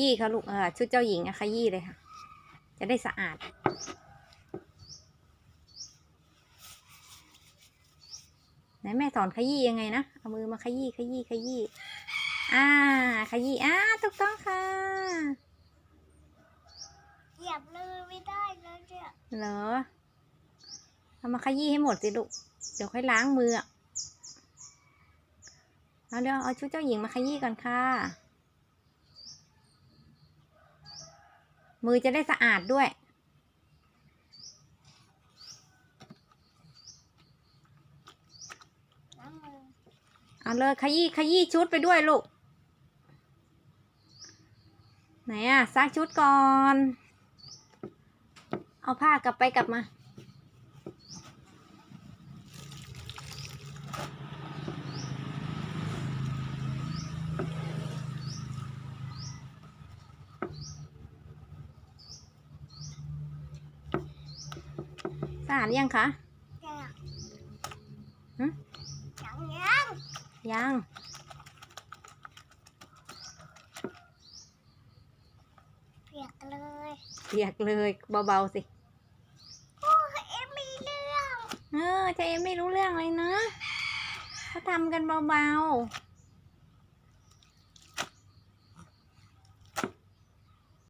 ยี้ค่ะลูกเออชุดเจ้าหญิงอะขยี้เลยค่ะ จะได้สะอาด ไหนแม่สอนขยี้ยังไงนะ เอามือมาขยี้ขยี้ขยี้อ่า ขยี้อ่าถูกต้องค่ะเหยียบเลยไม่ได้แล้วเนี่ยเหรอเอามาขยี้ให้หมดสิลูกเดี๋ยวค่อยล้างมืออะเอาเดี๋ยวเอาชุดเจ้าหญิงมาขยี้ก่อนค่ะ มือจะได้สะอาดด้วย เอาเลยขยี้ขยี้ชุดไปด้วยลูก ไหนอะซักชุดก่อน เอาผ้ากลับไปกลับมา สะอาดหรือยังคะเนี่ยหึยังยังยังเปียกเลยเปียกเลยเบาๆสิโอ้ยเอ็มมีเรื่องเออเจเอ็มไม่รู้เรื่องเลยนะเขาทำกันเบาๆ